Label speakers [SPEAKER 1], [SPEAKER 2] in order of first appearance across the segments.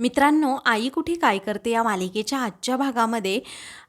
[SPEAKER 1] मित्रांनो आई कुठे काय करते या मालिकेच्या आजच्या भागामध्ये?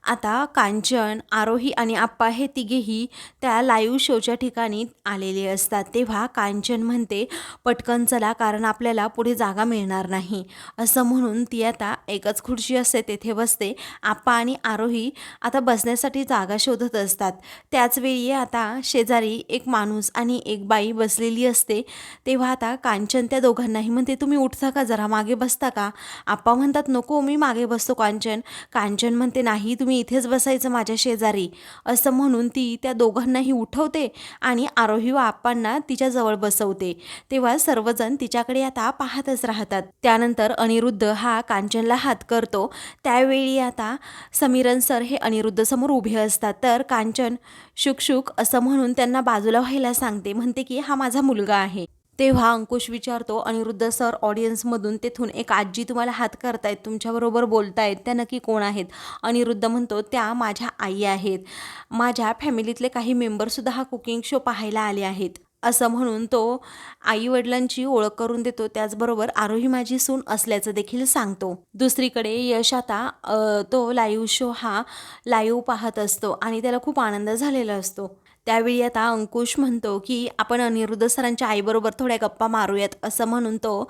[SPEAKER 1] आता कांचन आरोही आणि आप्पा हे तिघेही त्या लाईव्ह शोच्या ठिकाणी आलेले असतात. तेव्हा कांचन म्हणते पटकन चला कारण आपल्याला पुढे जागा मिळणार नाही. असं म्हणून ती आता एकच खुर्ची असते तेथे बसते. आप्पा आणि आरोही आता बसण्यासाठी जागा शोधत असतात. त्याचवेळी आता शेजारी एक माणूस आणि एक बाई बसलेली असते. तेव्हा आता कांचन त्या दोघांनाही म्हणते तुम्ही उठता का? जरा मागे बसता का? आप्पा म्हणतात नको मी मागे बसतो कांचन. कांचन म्हणते नाही तुम्ही इथेच बसायचं माझ्या शेजारी. असं म्हणून ती त्या दोघांनाही उठवते आणि आरोही व आप्पांना तिच्याजवळ बसवते. तेव्हा सर्वजण तिच्याकडे आता पाहतच राहतात. त्यानंतर अनिरुद्ध हा कांचनला हात करतो. त्यावेळी आता समीरन सर हे अनिरुद्ध समोर उभे असतात. तर कांचन शुकशुक असं म्हणून त्यांना बाजूला व्हायला सांगते. म्हणते की हा माझा मुलगा आहे. तेव्हा अंकुश विचारतो अनिरुद्ध सर ऑडियन्समधून तेथून एक आजी तुम्हाला हात करतायत तुमच्याबरोबर बोलतायत त्या नक्की कोण आहेत? अनिरुद्ध म्हणतो त्या माझ्या आई आहेत. माझ्या फॅमिलीतले काही मेंबरसुद्धा हा कुकिंग शो पाहायला आले आहेत. असं म्हणून तो आई वडिलांची ओळख करून देतो. त्याचबरोबर आरोही माझी सून असल्याचं देखील सांगतो. दुसरीकडे यश आता तो लाईव्ह शो हा लाईव्ह पाहत असतो आणि त्याला खूप आनंद झालेला असतो. त्यावेळी आता अंकुश म्हणतो की आपण अनिरुद्ध सरांच्या आईबरोबर थोड्या गप्पा मारूयात असं म्हणून तो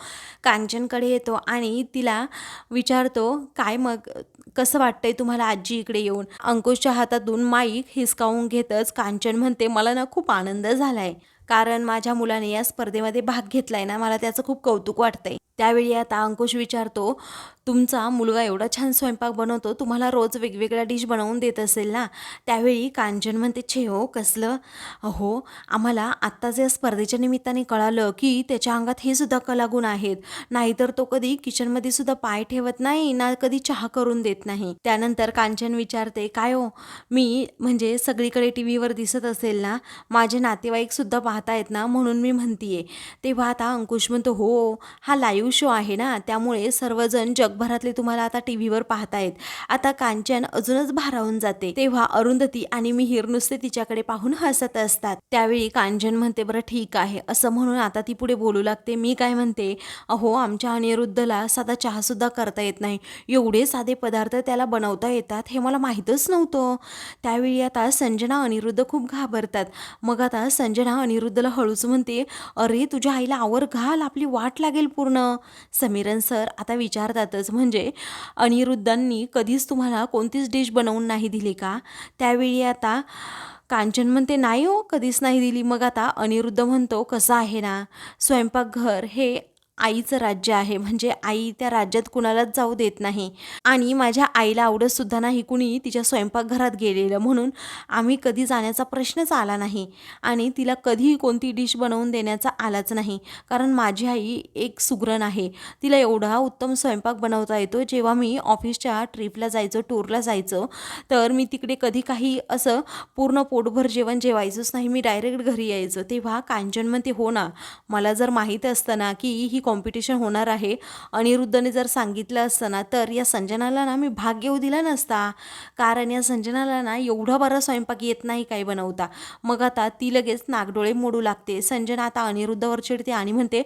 [SPEAKER 1] कांचनकडे येतो आणि तिला विचारतो काय मग? कसं वाटतंय तुम्हाला आजी इकडे येऊन? अंकुशच्या हातातून माईक हिसकावून घेतच कांचन म्हणते मला ना खूप आनंद झालाय. कारण माझ्या मुलाने या स्पर्धेमध्ये भाग घेतलाय ना मला त्याचं खूप कौतुक वाटतंय. त्यावेळी आता अंकुश विचारतो तुमचा मुलगा एवढा छान स्वयंपाक बनवतो तुम्हाला रोज वेगवेगळ्या डिश बनवून देत असेल ना? त्यावेळी कांचन म्हणते छे हो कसलं? हो आम्हाला आत्ताच या स्पर्धेच्या निमित्ताने कळालं की त्याच्या अंगात हे सुद्धा कलागुण आहेत. नाहीतर तो कधी किचनमध्ये सुद्धा पाय ठेवत नाही ना कधी चहा करून देत नाही. त्यानंतर कांचन विचारते काय हो मी म्हणजे सगळीकडे टी व्हीवर दिसत असेल ना? माझे नातेवाईकसुद्धा पाहत पाहतायत ना म्हणून मी म्हणतीये. तेव्हा आता अंकुश म्हणतो हो हा लाईव्ह शो आहे ना त्यामुळे सर्वजण जगभरातले तुम्हाला आता टी व्हीवर पाहतायत. आता कांचन अजूनच भारावून जाते. तेव्हा अरुंधती आणि मिहीर नुसते तिच्याकडे पाहून हसत असतात. त्यावेळी कांचन म्हणते बरं ठीक आहे असं म्हणून आता ती पुढे बोलू लागते. मी काय म्हणते अहो आमच्या अनिरुद्धला साधा चहासुद्धा करता येत नाही. एवढे साधे पदार्थ त्याला बनवता येतात हे मला माहीतच नव्हतं. त्यावेळी आता संजना अनिरुद्ध खूप घाबरतात. मग आता संजना अनिरुद्धला हळूच म्हणते अरे तुझ्या आईला आवर घाल आपली वाट लागेल पूर्ण. समीरन सर आता विचारतातच म्हणजे अनिरुद्धांनी कधीच तुम्हाला कोणतीच डिश बनवून नाही दिली का? त्यावेळी आता कांचन म्हणते नाही हो कधीच नाही दिली. मग आता अनिरुद्ध म्हणतो कसं आहे ना स्वयंपाकघर हे आईचं राज्य आहे. म्हणजे आई त्या राज्यात कुणालाच जाऊ देत नाही. आणि माझ्या आईला आवडत सुद्धा नाही कुणी तिच्या स्वयंपाकघरात गेलेलं. म्हणून आम्ही कधी जाण्याचा प्रश्नच आला नाही. आणि तिला कधी कोणती डिश बनवून देण्याचा आलाच नाही. कारण माझी आई एक सुगरण आहे. तिला एवढा उत्तम स्वयंपाक बनवता येतो. जेव्हा मी ऑफिसच्या ट्रिपला जायचो टूरला जायचो तर मी तिकडे कधी काही असं पूर्ण पोटभर जेवण जेवायचंच नाही. मी डायरेक्ट घरी यायचो. तेव्हा कांचन म्हणते हो ना मला जर माहीत असतं ना की ही कॉम्पिटिशन होणार आहे. अनिरुद्धने जर सांगितलं असतं ना तर या संजनाला ना मी भाग घेऊ दिला नसता. कारण या संजनाला ना एवढा बरा स्वयंपाक येत नाही काही बनवता. मग आता ती लगेच नागडोळे मोडू लागते. संजना आता अनिरुद्धवर चिडते आणि म्हणते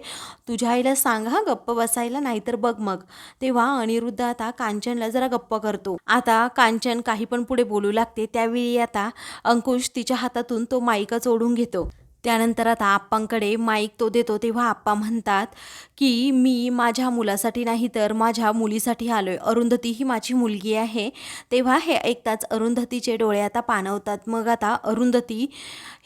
[SPEAKER 1] तुझ्या आईला सांग हा गप्प बसायला नाहीतर बघ मग. तेव्हा अनिरुद्ध आता कांचनला जरा गप्प करतो. आता कांचन काही पण पुढे बोलू लागते. त्यावेळी आता अंकुश तिच्या हातातून तो माईकच ओढून घेतो. त्यानंतर आता आप्पांकडे माईक तो देतो तेव्हा आप्पा म्हणतात की मी माझ्या मुलासाठी नाही तर माझ्या मुलीसाठी आलो आहे अरुंधती ही माझी मुलगी आहे. तेव्हा हे ऐकताच अरुंधतीचे डोळे आता पाणवतात मग आता अरुंधती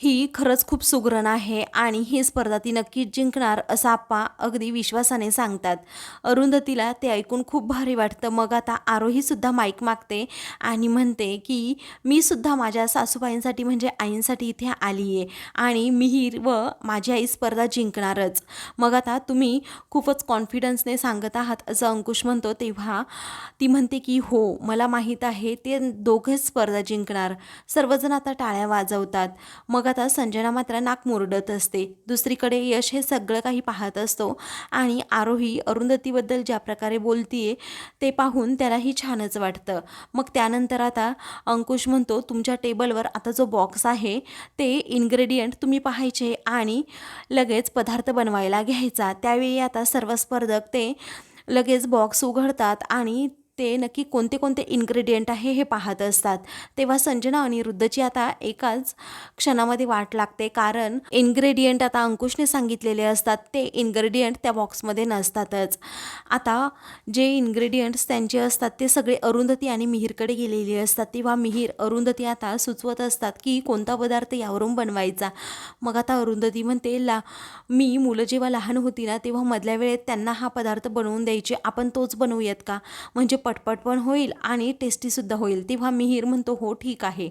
[SPEAKER 1] ही खरंच खूप सुगरण आहे आणि ही स्पर्धा ती नक्कीच जिंकणार असं आप्पा अगदी विश्वासाने सांगतात. अरुंधतीला ते ऐकून खूप भारी वाटतं. मग आता आरोहीसुद्धा माईक मागते आणि म्हणते की मी सुद्धा माझ्या सासूबाईंसाठी म्हणजे आईंसाठी इथे आली आहे आणि मी हीर व माझी आई स्पर्धा जिंकणारच. मग आता तुम्ही खूपच कॉन्फिडन्सने सांगत आहात असं अंकुश म्हणतो तेव्हा ती म्हणते की हो मला माहीत आहे ते दोघेच स्पर्धा जिंकणार. सर्वजण आता टाळ्या वाजवतात. मग आता संजना मात्र नाक मुरडत असते. दुसरीकडे यश हे सगळं काही पाहत असतो आणि आरोही अरुंधतीबद्दल ज्या प्रकारे बोलतीये ते पाहून त्यालाही छानच वाटतं. मग त्यानंतर आता अंकुश म्हणतो तुमच्या टेबलवर आता जो बॉक्स आहे ते इन्ग्रेडियंट तुम्ही पाहायचे आणि लगेच पदार्थ बनवायला घ्यायचा. त्यावेळी आता सर्व स्पर्धक ते लगेच बॉक्स उघडतात आणि ते नक्की कोणते कोणते इन्ग्रेडियंट आहे हे पाहत असतात. तेव्हा संजना अनिरुद्धची आता एकाच क्षणामध्ये वाट लागते. कारण इन्ग्रेडियंट आता अंकुशने सांगितलेले असतात. ते इन्ग्रेडियंट त्या बॉक्समध्ये नसतातच. आता जे इन्ग्रेडियंट्स त्यांचे असतात ते सगळे अरुंधती आणि मिहीरकडे गेलेले असतात. तेव्हा मिहीर अरुंधती आता सुचवत असतात की कोणता पदार्थ यावरून बनवायचा. मग आता अरुंधती म्हणते ला मी मुलं जेव्हा लहान होती ना तेव्हा मधल्या वेळेत त्यांना हा पदार्थ बनवून द्यायचे. आपण तोच बनवूयात का? म्हणजे पटपट पण होईल आणि टेस्टीसुद्धा होईल. तेव्हा मिहीर म्हणतो हो ठीक आहे.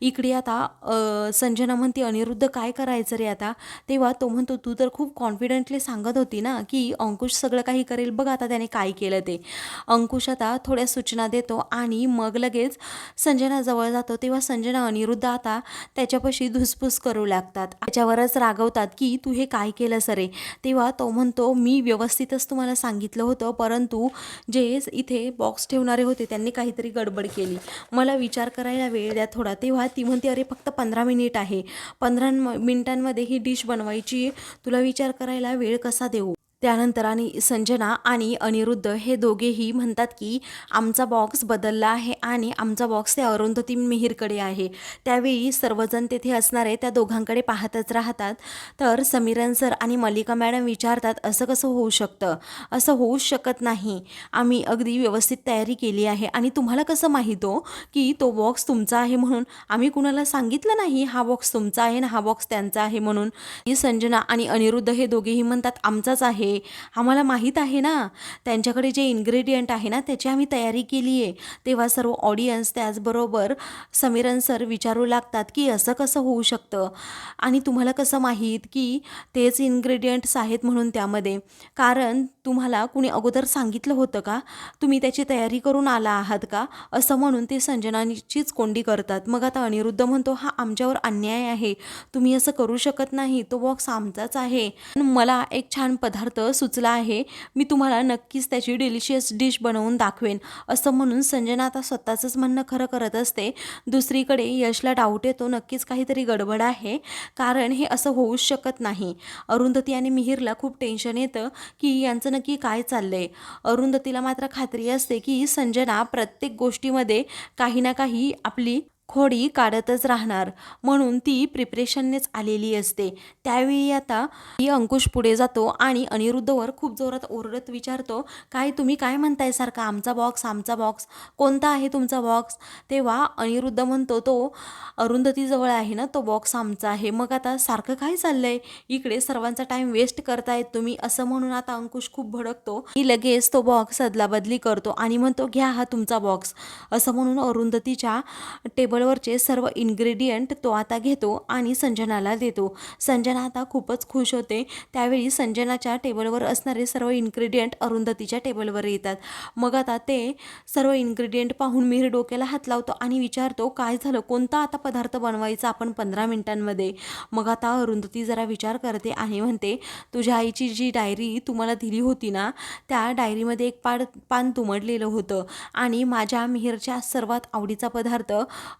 [SPEAKER 1] इकडे आता संजना म्हणते अनिरुद्ध काय करायचं रे आता? तेव्हा तो म्हणतो तू तर खूप कॉन्फिडेंटली सांगत होती ना की अंकुश सगळं काही करेल. बघ आता त्याने काय केलं ते. अंकुश आता थोड्या सूचना देतो आणि मग लगेच संजना जवळ जातो. तेव्हा संजना अनिरुद्ध आता त्याच्यापाशी धुसफूस करू लागतात. त्याच्यावरच रागवतात की तू हे काय केलं सरे तेव्हा तो म्हणतो मी व्यवस्थितच तुम्हाला सांगितलं होतं परंतु जे इथे बॉक्स ठेवणारे होते त्यांनी काहीतरी गडबड केली. मला विचार करायला वेळ द्या थोडा. तेव्हा ती म्हणते अरे फक्त पंधरा मिनिट आहे. पंधरा मिनिटांमध्ये ही डिश बनवायची. तुला विचार करायला वेळ कसा देऊ? त्यानंतर आणि संजना आणि अनिरुद्ध हे दोघेही म्हणतात की आमचा बॉक्स बदलला आहे आणि आमचा बॉक्स त्या अरुंधती मिहीरकडे आहे. त्यावेळी सर्वजण तेथे असणारे त्या दोघांकडे पाहतच राहतात. तर समीरन सर आणि मल्लिका मॅडम विचारतात असं कसं होऊ शकतं? असं होऊच शकत नाही. आम्ही अगदी व्यवस्थित तयारी केली आहे. आणि तुम्हाला कसं माहीत हो की तो बॉक्स तुमचा आहे म्हणून? आम्ही कुणाला सांगितलं नाही हा बॉक्स तुमचा आहे ना हा बॉक्स त्यांचा आहे म्हणून? ही संजना आणि अनिरुद्ध हे दोघेही म्हणतात आमचाच आहे. आम्हाला माहीत आहे ना त्यांच्याकडे जे इन्ग्रेडियंट आहे ना त्याची आम्ही तयारी केली आहे तेव्हा सर्व ऑडियन्स त्याचबरोबर समीरन सर विचारू लागतात की असं कसं होऊ शकतं? आणि तुम्हाला कसं माहीत की तेच इन्ग्रेडियंट्स आहेत म्हणून त्यामध्ये? कारण तुम्हाला कुणी अगोदर सांगितलं होतं का? तुम्ही त्याची तयारी करून आला आहात का? असं म्हणून ते संजनाचीच कोंडी करतात. मग आता अनिरुद्ध म्हणतो हा आमच्यावर अन्याय आहे. तुम्ही असं करू शकत नाही. तो बॉक्स आमचाच आहे. मला एक छान पदार्थ सुचला आहे. मी तुम्हाला नक्कीच त्याची डिलिशियस डिश बनवून दाखवेन. असं म्हणून संजना आता स्वतःचंच म्हणणं खरं करत असते. दुसरीकडे यशला डाऊट येतो. नक्कीच काहीतरी गडबड आहे. कारण हे असं होऊच शकत नाही. अरुंधती आणि मिहीरला खूप टेन्शन येतं की यांचं नक्की काय चाललं आहे अरुंधतीला मात्र खात्री असते की संजना प्रत्येक गोष्टीमध्ये काही ना काही आपली खोडी काढतच राहणार. म्हणून ती प्रिपरेशननेच आलेली असते. त्यावेळी आता ही अंकुश पुढे जातो आणि अनिरुद्धवर खूप जोरात ओरडत विचारतो काय तुम्ही काय म्हणताय सारखा? आमचा बॉक्स आमचा बॉक्स कोणता आहे तुमचा बॉक्स तेव्हा अनिरुद्ध म्हणतो तो अरुंधतीजवळ आहे ना तो बॉक्स आमचा आहे. मग आता सारखं काय चाललंय? इकडे सर्वांचा टाईम वेस्ट करतायत तुम्ही. असं म्हणून आता अंकुश खूप भडकतो. की लगेच तो बॉक्स अदलाबदली करतो आणि म्हणतो घ्या हा तुमचा बॉक्स असं म्हणून अरुंधतीच्या टेबलवरचे सर्व इन्ग्रेडियंट तो आता घेतो आणि संजनाला देतो. संजना आता खूपच खुश होते. त्यावेळी संजनाच्या टेबलवर असणारे सर्व इन्ग्रेडियंट अरुंधतीच्या टेबलवर येतात. मग आता ते सर्व इन्ग्रेडियंट पाहून मिहीर डोक्याला हात लावतो आणि विचारतो काय झालं? कोणता आता पदार्थ बनवायचा आपण पंधरा मिनिटांमध्ये? मग आता अरुंधती जरा विचार करते आणि म्हणते तुझ्या आईची जी डायरी तुम्हाला दिली होती ना त्या डायरीमध्ये एक पाड पान तुमडलेलं होतं आणि माझ्या मिहीरच्या सर्वात आवडीचा पदार्थ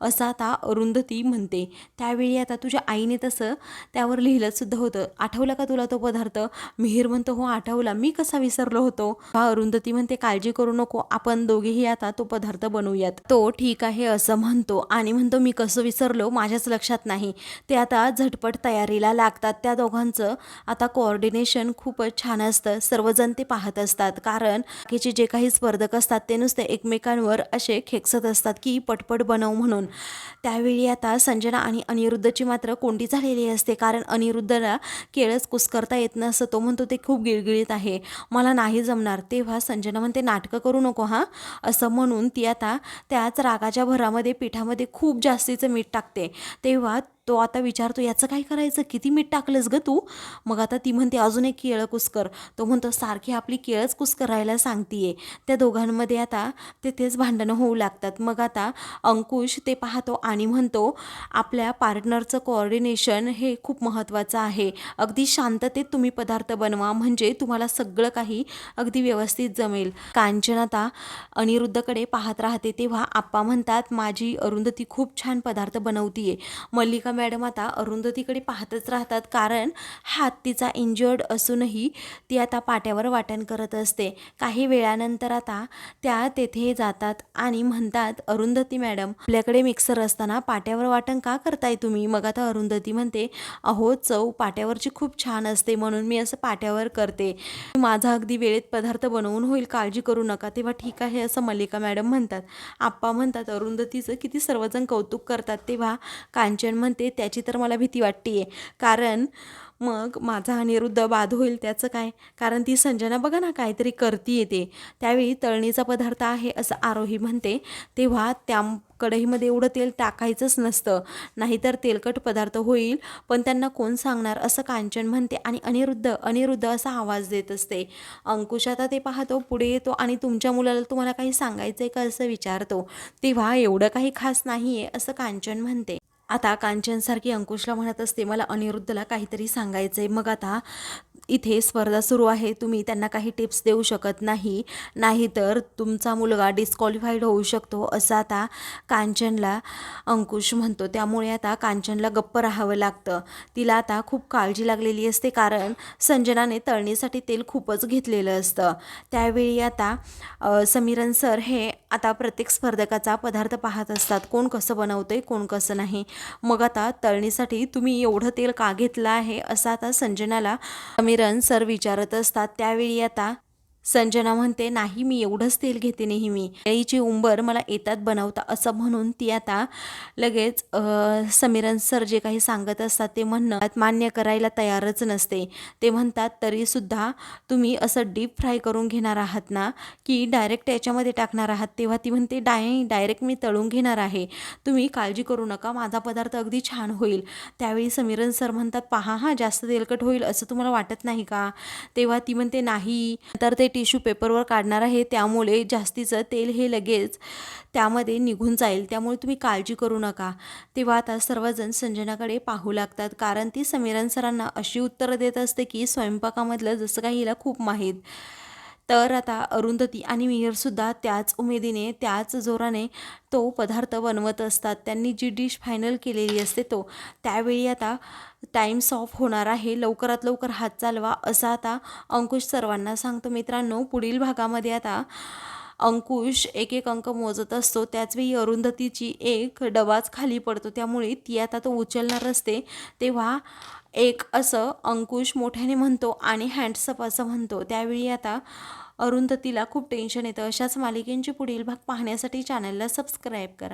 [SPEAKER 1] असं आता अरुंधती म्हणते. त्यावेळी आता तुझ्या आईने तसं त्यावर लिहिलंसुद्धा होतं. आठवलं का तुला तो पदार्थ? मिहीर म्हणतो हो आठवला. मी कसा विसरलो होतो. हा अरुंधती म्हणते काळजी करू नको. आपण दोघेही आता तो पदार्थ बनवूयात. तो ठीक आहे असं म्हणतो आणि म्हणतो मी कसं विसरलो माझ्याच लक्षात नाही. ते आता झटपट तयारीला लागतात. त्या दोघांचं आता कोऑर्डिनेशन खूपच छान असतं. सर्वजण ते पाहत असतात. कारण बाकीचे जे काही स्पर्धक असतात ते नुसते एकमेकांवर असे खेकसत असतात की पटपट बनव म्हणून. त्यावेळी आता संजना आणि अनिरुद्धची मात्र कोंडी झालेली असते. कारण अनिरुद्धला केळच कुस्करता येत नसतं. तो म्हणतो ते खूप गिळगिळीत आहे. मला नाही जमणार तेव्हा संजना म्हणते नाटकं करू नको हां असं म्हणून ती आता त्याच रागाच्या भरामध्ये पिठामध्ये खूप जास्तीचं मीठ टाकते. तेव्हा तो आता विचारतो याचं काय करायचं? किती मीठ टाकलंस ग तू? मग आता ती म्हणते अजून एक केळं कुस्कर. तो म्हणतो सारखी आपली केळंच कुस्करायला सांगतीये. त्या दोघांमध्ये आता तेथेच भांडणं होऊ लागतात. मग आता अंकुश ते पाहतो आणि म्हणतो आपल्या पार्टनरचं कोऑर्डिनेशन हे खूप महत्त्वाचं आहे. अगदी शांततेत तुम्ही पदार्थ बनवा. म्हणजे तुम्हाला सगळं काही अगदी व्यवस्थित जमेल. कांचन आता अनिरुद्धकडे पाहत राहते तेव्हा आप्पा म्हणतात माझी अरुंधती खूप छान पदार्थ बनवतीये. मल्लिका मॅडम आता अरुंधतीकडे पाहतच राहतात कारण हात तिचा इंजर्ड असूनही ती आता पाट्यावर वाटण करत असते. काही वेळानंतर आता त्या तेथे जातात आणि म्हणतात अरुंधती मॅडम आपल्याकडे मिक्सर असताना पाट्यावर वाटण का करताय तुम्ही? मग आता अरुंधती म्हणते अहो चव पाट्यावरची खूप छान असते म्हणून मी असं पाट्यावर करते. माझा अगदी वेळेत पदार्थ बनवून होईल काळजी करू नका. तेव्हा ठीक आहे असं मल्लिका मॅडम म्हणतात. आप्पा म्हणतात अरुंधतीचं किती सर्वजण कौतुक करतात. तेव्हा कांचन म्हणते त्याची तर मला भीती वाटते आहे कारण मग माझा अनिरुद्ध बाद होईल त्याचं काय? कारण ती संजना बघा ना काहीतरी करती येते त्यावेळी तळणीचा पदार्थ आहे असं आरोही म्हणते. तेव्हा त्या कढईमध्ये एवढं तेल टाकायचंच नसतं. नाहीतर तेलकट पदार्थ होईल. पण त्यांना कोण सांगणार असं कांचन म्हणते आणि अनिरुद्ध अनिरुद्ध असा आवाज देत असते. अंकुश आता ते पाहतो पुढे येतो आणि तुमच्या मुलाला तुम्हाला काही सांगायचं आहे का असं विचारतो. तेव्हा एवढं काही खास नाही आहे असं कांचन म्हणते. आता कांचनसारखी अंकुशला म्हणत असते मला अनिरुद्धला काहीतरी सांगायचं आहे मग आता इथे स्पर्धा सुरू आहे तुम्ही त्यांना काही टिप्स देऊ शकत नाही. नाहीतर तुमचा मुलगा डिस्क्वालिफाईड होऊ शकतो असं आता कांचनला अंकुश म्हणतो. त्यामुळे आता कांचनला गप्प राहावं लागतं. तिला आता खूप काळजी लागलेली असते कारण संजनाने तळणीसाठी तेल खूपच घेतलेलं असतं. त्यावेळी आता समीरन सर हे आता प्रत्येक स्पर्धकाचा पदार्थ पाहत असतात. कोण कसं बनवतंय कोण कसं नाही. मग आता तळणीसाठी तुम्ही एवढं तेल का घेतलं आहे असं आता संजनाला समीरन सर विचारत असतात त्यावेळी आता संजना म्हणते नाही मी एवढंच तेल घेते नेहमी. केळीची उंबर मला येतात बनवता असं म्हणून ती आता लगेच समीरन सर जे काही सांगत असतात ते म्हणणं मान्य करायला तयारच नसते. ते म्हणतात तरीसुद्धा तुम्ही असं डीप फ्राय करून घेणार आहात ना की डायरेक्ट याच्यामध्ये टाकणार आहात? तेव्हा ती म्हणते डाय डायरेक्ट मी तळून घेणार आहे. तुम्ही काळजी करू नका माझा पदार्थ अगदी छान होईल. त्यावेळी समीरन सर म्हणतात पहा हा जास्त तेलकट होईल असं तुम्हाला वाटत नाही का? तेव्हा ती म्हणते नाही. तर ते टिश्यू पेपरवर काढणार आहे त्यामुळे जास्तीचं तेल हे लगेच त्यामध्ये निघून जाईल. त्यामुळे तुम्ही काळजी करू नका. तेव्हा आता सर्वजण संजनाकडे पाहू लागतात. कारण ती समीरन सरांना अशी उत्तरं देत असते की स्वयंपाकामधलं जसं काही हिला खूप माहीत. तर आता अरुंधती आणि मिहिरसुद्धा त्याच उमेदीने त्याच जोराने तो पदार्थ बनवत असतात. त्यांनी जी डिश फायनल केलेली असते तो. त्यावेळी आता टाईम सॉफ होणार आहे. लवकरात लवकर हात चालवा असं आता अंकुश सर्वांना सांगतो. मित्रांनो पुढील भागामध्ये आता अंकुश एक एक अंक मोजत असतो. त्याचवेळी अरुंधतीची एक डबाच खाली पडतो. त्यामुळे ती आता तो उचलणार असते. तेव्हा एक असं अंकुश मोठ्याने म्हणतो आणि हँडसप असं म्हणतो. त्यावेळी आता अरुंधतीला खूप टेन्शन येतं. अशाच मालिकेंची पुढील भाग पाहण्यासाठी चॅनलला सबस्क्राईब करा.